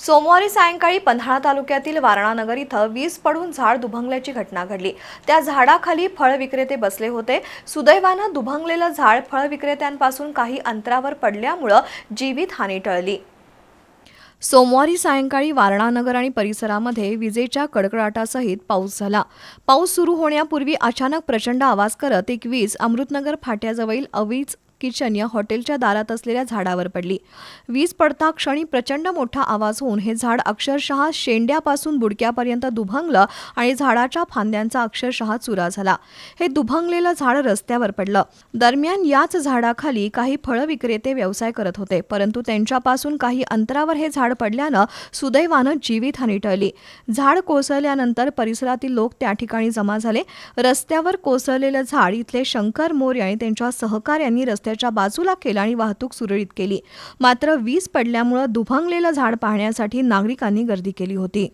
सोमवारी सायंकाळी पन्हाळा तालुक्यातील वारणानगर इथं वीज पडून झाड दुभंगल्याची घटना घडली. त्या झाडाखाली फळ विक्रेते बसले होते. सुदैवानं दुभंगलेलं झाड फळ विक्रेत्यांपासून काही अंतरावर पडल्यामुळं जीवितहानी टळली. सोमवारी सायंकाळी वारणानगर आणि परिसरामध्ये विजेच्या कडकडाटासहित पाऊस झाला. पाऊस सुरू होण्यापूर्वी अचानक प्रचंड आवाज करत एक वीज अमृतनगर फाट्याजवळील अवीज किचन या हॉटेलच्या दारात असलेल्या झाडावर पडली. वीज पडता क्षणी प्रचंड मोठा आवाज होऊन हे झाड अक्षरशः शेंड्यापासून बुडक्यापर्यंत दुभंगलं आणि झाडाच्या फांद्यांचा अक्षरशः चुरा झाला. हे दुभंगलेलं झाड रस्त्यावर पडलं. दरम्यान याच झाडाखाली काही फळ विक्रेते व्यवसाय करत होते परंतु त्यांच्यापासून काही अंतरावर हे झाड पडल्यानं सुदैवानं जीवितहानी टळली. झाड कोसळल्यानंतर परिसरातील लोक त्या ठिकाणी जमा झाले. रस्त्यावर कोसळलेलं झाड इथले शंकर मोरे आणि त्यांच्या सहकाऱ्यांनी रस्त्याच्या बाजूला केला आणि वाहतूक सुरळीत केली. मात्र वीज पडल्यामुळं दुभांगलेलं झाड पाहण्यासाठी नागरिकांनी गर्दी केली होती.